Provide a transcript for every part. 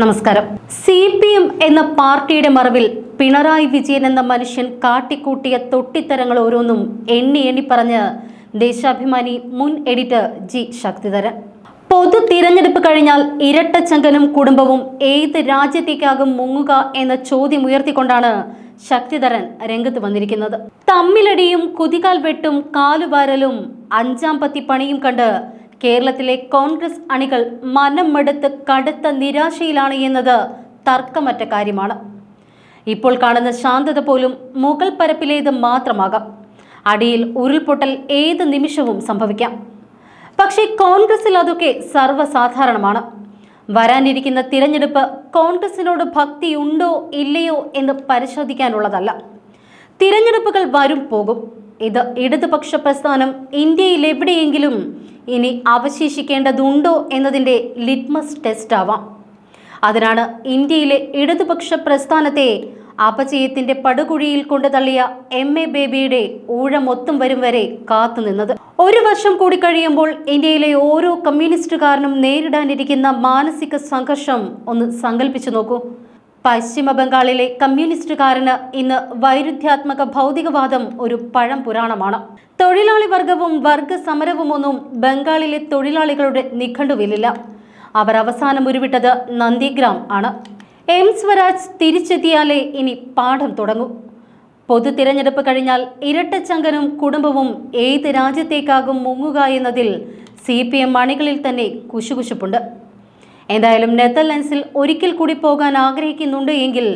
നമസ്കാരം. C P M എന്ന പാർട്ടിയുടെ മറവിൽ പിണറായി വിജയൻ എന്ന മനുഷ്യൻ കാട്ടിക്കൂട്ടിയ തൊട്ടിത്തരങ്ങൾ ഓരോന്നും എണ്ണി എണ്ണി പറഞ്ഞ് ദേശാഭിമാനി മുൻ എഡിറ്റർ ജി ശക്തിധരൻ. പൊതു തിരഞ്ഞെടുപ്പ് കഴിഞ്ഞാൽ ഇരട്ടച്ചങ്കനും കുടുംബവും ഏത് രാജ്യത്തേക്കാകും മുങ്ങുക എന്ന ചോദ്യം ഉയർത്തിക്കൊണ്ടാണ് ശക്തിധരൻ രംഗത്ത് വന്നിരിക്കുന്നത്. തമ്മിലടിയും കുതികാൽ വെട്ടും കാലുവാരലും അഞ്ചാം പത്തി പണിയും കണ്ട് കേരളത്തിലെ കോൺഗ്രസ് അണികൾ മനം മടുത്ത് കടുത്ത നിരാശയിലാണ് എന്നത് തർക്കമറ്റ കാര്യമാണ്. ഇപ്പോൾ കാണുന്ന ശാന്തത പോലും മുഗൾ പരപ്പിലേത് മാത്രമാകാം. അടിയിൽ ഉരുൾപൊട്ടൽ ഏത് നിമിഷവും സംഭവിക്കാം. പക്ഷേ കോൺഗ്രസിൽ അതൊക്കെ സർവസാധാരണമാണ്. വരാനിരിക്കുന്ന തിരഞ്ഞെടുപ്പ് കോൺഗ്രസിനോട് ഭക്തിയുണ്ടോ ഇല്ലയോ എന്ന് പരിശോധിക്കാനുള്ളതല്ല. തിരഞ്ഞെടുപ്പുകൾ വരും പോകും. ഇത് ഇടതുപക്ഷ പ്രസ്ഥാനം ഇന്ത്യയിൽ എവിടെയെങ്കിലും ഇനി അവശേഷിക്കേണ്ടതുണ്ടോ എന്നതിന്റെ ലിറ്റ്മസ് ടെസ്റ്റ് ആവാം. അതിനാണ് ഇന്ത്യയിലെ ഇടതുപക്ഷ പ്രസ്ഥാനത്തെ അപചയത്തിന്റെ പടുകുഴിയിൽ കൊണ്ടുതള്ളിയ എം എ ബേബിയുടെ ഊഴമൊത്തും വരും വരെ കാത്തുനിന്നത് ഒരു വർഷം കൂടി കഴിയുമ്പോൾ ഇന്ത്യയിലെ ഓരോ കമ്മ്യൂണിസ്റ്റുകാരനും നേരിടാനിരിക്കുന്ന മാനസിക സംഘർഷം ഒന്ന് സങ്കല്പിച്ചു നോക്കൂ. പശ്ചിമ ബംഗാളിലെ കമ്മ്യൂണിസ്റ്റുകാരന് ഇന്ന് വൈരുദ്ധ്യാത്മക ഭൗതികവാദം ഒരു പഴം പുരാണമാണ്. തൊഴിലാളി വർഗവും വർഗ സമരവുമൊന്നും ബംഗാളിലെ തൊഴിലാളികളുടെ നിഘണ്ടുവിലില്ല. അവർ അവസാനം ഉരുവിട്ടത് നന്ദിഗ്രാം ആണ്. എം സ്വരാജ് തിരിച്ചെത്തിയാലേ ഇനി പാഠം തുടങ്ങും. പൊതു തിരഞ്ഞെടുപ്പ് കഴിഞ്ഞാൽ ഇരട്ടച്ചങ്കനും കുടുംബവും ഏത് രാജ്യത്തേക്കാകും മുങ്ങുക എന്നതിൽ സി പി എം അണികളിൽ തന്നെ കുശുകുശുപ്പുണ്ട്. എന്തായാലും നെതർലൻഡ്സിൽ ഒരിക്കൽ കൂടി പോകാൻ ആഗ്രഹിക്കുന്നുണ്ട് എങ്കിൽ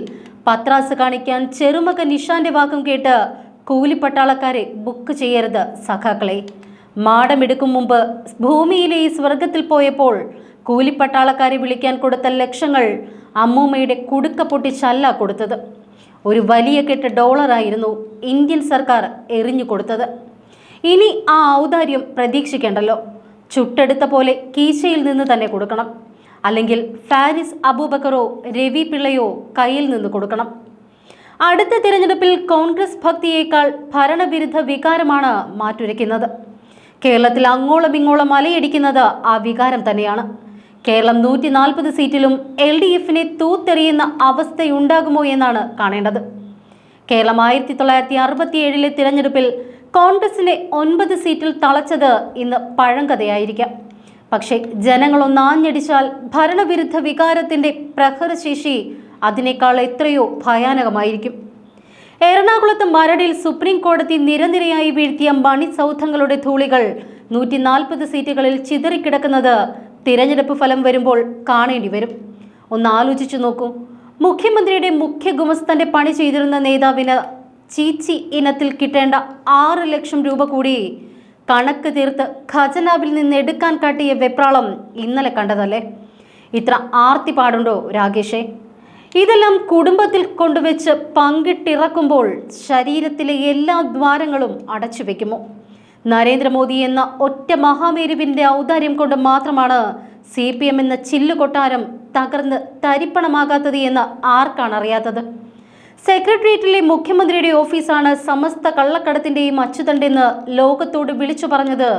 പത്രാസ് കാണിക്കാൻ ചെറുമക നിഷാന്റെ വാക്കും കേട്ട് കൂലിപ്പട്ടാളക്കാരെ ബുക്ക് ചെയ്യരുത് സഖാക്കളെ. മാടമെടുക്കും മുമ്പ് ഭൂമിയിലെ ഈ സ്വർഗത്തിൽ പോയപ്പോൾ കൂലിപ്പട്ടാളക്കാരെ വിളിക്കാൻ കൊടുത്ത ലക്ഷങ്ങൾ അമ്മൂമ്മയുടെ കുടുക്ക പൊട്ടിച്ചല്ല കൊടുത്തത്. ഒരു വലിയ കെട്ട് ഡോളറായിരുന്നു ഇന്ത്യൻ സർക്കാർ എറിഞ്ഞു കൊടുത്തത്. ഇനി ആ ഔദാര്യം പ്രതീക്ഷിക്കേണ്ടല്ലോ. ചുട്ടെടുത്ത പോലെ കീശയിൽ നിന്ന് തന്നെ കൊടുക്കണം. അല്ലെങ്കിൽ ഫാരിസ് അബൂബക്കറോ രവി പിള്ളയോ കയ്യിൽ നിന്ന് കൊടുക്കണം. അടുത്ത തിരഞ്ഞെടുപ്പിൽ കോൺഗ്രസ് ഭക്തിയേക്കാൾ ഭരണവിരുദ്ധ വികാരമാണ് മാറ്റുരയ്ക്കുന്നത്. കേരളത്തിൽ അങ്ങോളം ഇങ്ങോളം അലയടിക്കുന്നത് ആ വികാരം തന്നെയാണ്. കേരളം നൂറ്റി നാൽപ്പത് സീറ്റിലും എൽ ഡി എഫിനെ തൂത്തെറിയുന്ന അവസ്ഥയുണ്ടാകുമോ എന്നാണ് കാണേണ്ടത്. കേരളം ആയിരത്തി തൊള്ളായിരത്തി അറുപത്തിയേഴിലെ തിരഞ്ഞെടുപ്പിൽ കോൺഗ്രസിനെ ഒൻപത് സീറ്റിൽ തളച്ചത് ഇന്ന് പഴങ്കഥയായിരിക്കാം. പക്ഷേ ജനങ്ങളൊന്നാഞ്ഞടിച്ചാൽ ഭരണവിരുദ്ധ വികാരത്തിന്റെ പ്രഹരശേഷി അതിനേക്കാൾ എത്രയോ ഭയാനകമായിരിക്കും. എറണാകുളത്ത് മരടിൽ സുപ്രീം കോടതി നിരനിരയായി വീഴ്ത്തിയ മണി സൗധങ്ങളുടെ ധൂളികൾ നൂറ്റി നാൽപ്പത് സീറ്റുകളിൽ ചിതറിക്കിടക്കുന്നത് തിരഞ്ഞെടുപ്പ് ഫലം വരുമ്പോൾ കാണേണ്ടി വരും. ഒന്ന് ആലോചിച്ചു നോക്കൂ. മുഖ്യമന്ത്രിയുടെ മുഖ്യ ഗുമസ്തന്റെ പണി ചെയ്തിരുന്ന നേതാവിന് ചീച്ചി ഇനത്തിൽ കിട്ടേണ്ട ആറ് ലക്ഷം രൂപ കൂടി കണക്ക് തീർത്ത് ഖജനാവിൽ നിന്ന് എടുക്കാൻ കാട്ടിയ വെപ്രാളം ഇന്നലെ കണ്ടതല്ലേ? ഇത്ര ആർത്തി പാടുണ്ടോ രാകേഷേ? ഇതെല്ലാം കുടുംബത്തിൽ കൊണ്ടുവച്ച് പങ്കിട്ടിറക്കുമ്പോൾ ശരീരത്തിലെ എല്ലാ ദ്വാരങ്ങളും അടച്ചു വെക്കുമോ? നരേന്ദ്രമോദി എന്ന ഒറ്റ മഹാമേരുവിന്റെ ഔദാര്യം കൊണ്ട് മാത്രമാണ് സി പി എം എന്ന ചില്ലുകൊട്ടാരം തകർന്ന് തരിപ്പണമാകാത്തത് എന്ന് ആർക്കാണ് അറിയാത്തത്? സെക്രട്ടേറിയറ്റിലെ മുഖ്യമന്ത്രിയുടെ ഓഫീസാണ് സമസ്ത കള്ളക്കടത്തിന്റെയും അച്ചുതണ്ടെന്ന് ലോകത്തോട് വിളിച്ചു പറഞ്ഞത്.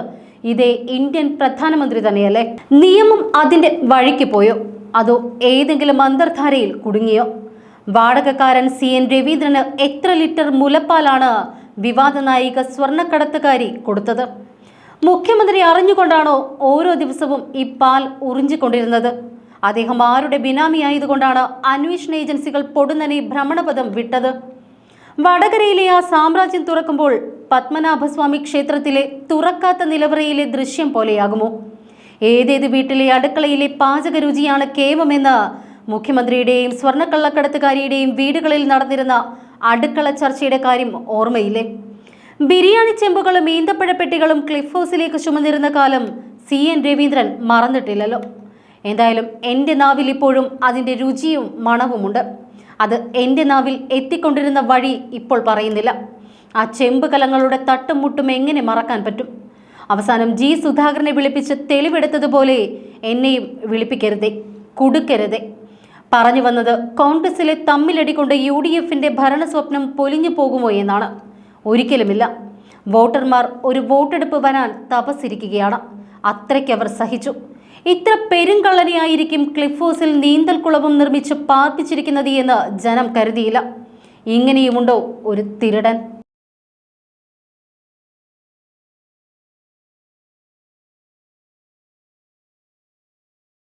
ഇതേ ഇന്ത്യൻ പ്രധാനമന്ത്രി തന്നെയല്ലേ? നിയമം അതിന്റെ വഴിക്ക് പോയോ? അതോ ഏതെങ്കിലും അന്തർധാരയിൽ കുടുങ്ങിയോ? വാടകക്കാരൻ സി എൻ രവീന്ദ്രന് എത്ര ലിറ്റർ മുലപ്പാലാണ് വിവാദ നായിക സ്വർണക്കടത്തുകാരി കൊടുത്തത്? മുഖ്യമന്ത്രി അറിഞ്ഞുകൊണ്ടാണോ ഓരോ ദിവസവും ഈ പാൽ ഉറിഞ്ചിക്കൊണ്ടിരുന്നത് അദ്ദേഹം ആരുടെ ബിനാമി ആയതുകൊണ്ടാണ് അന്വേഷണ ഏജൻസികൾ പൊടുന്നനെ ഭ്രമണപഥം വിട്ടത്? വടകരയിലെ ആ സാമ്രാജ്യം തുറക്കുമ്പോൾ പത്മനാഭസ്വാമി ക്ഷേത്രത്തിലെ തുറക്കാത്ത നിലവറയിലെ ദൃശ്യം പോലെയാകുമോ? ഏതേത് വീട്ടിലെ അടുക്കളയിലെ പാചക രുചിയാണ് കേവമെന്ന് മുഖ്യമന്ത്രിയുടെയും സ്വർണക്കള്ളക്കടത്തുകാരിയുടെയും വീടുകളിൽ നടന്നിരുന്ന അടുക്കള ചർച്ചയുടെ കാര്യം ഓർമ്മയില്ലേ? ബിരിയാണി ചെമ്പുകളും ഈന്തപ്പഴപ്പെട്ടികളും ക്ലിഫ് ഹൗസിലേക്ക് ചുമന്നിരുന്ന കാലം സി എൻ രവീന്ദ്രൻ മറന്നിട്ടില്ലല്ലോ. എന്തായാലും എന്റെ നാവിൽ ഇപ്പോഴും അതിന്റെ രുചിയും മണവുമുണ്ട്. അത് എന്റെ നാവിൽ എത്തിക്കൊണ്ടിരുന്ന വഴി ഇപ്പോൾ പറയുന്നില്ല. ആ ചെമ്പ് കലങ്ങളുടെ തട്ടും മുട്ടും എങ്ങനെ മറക്കാൻ പറ്റും? അവസാനം ജി സുധാകരനെ വിളിപ്പിച്ച് തെളിവെടുത്തതുപോലെ എന്നെയും വിളിപ്പിക്കരുതേ കുടുക്കരുതേ. പറഞ്ഞു വന്നത് കോൺഗ്രസിലെ തമ്മിലടി കൊണ്ട് യു ഡി എഫിന്റെ ഭരണസ്വപ്നം പൊലിഞ്ഞു പോകുമോ എന്നാണ്. ഒരിക്കലുമില്ല. വോട്ടർമാർ ഒരു വോട്ടെടുപ്പ് വരാൻ തപസ്സിരിക്കുകയാണ്. അത്രയ്ക്ക് അവർ സഹിച്ചു. ഇത്ര പെരുങ്കള്ളനെയായിരിക്കും ക്ലിഫ് നീന്തൽ കുളവും നിർമ്മിച്ച് പാർപ്പിച്ചിരിക്കുന്നത് എന്ന് ജനം കരുതിയില്ല. ഇങ്ങനെയുമുണ്ടോ ഒരു തിരുടൻ?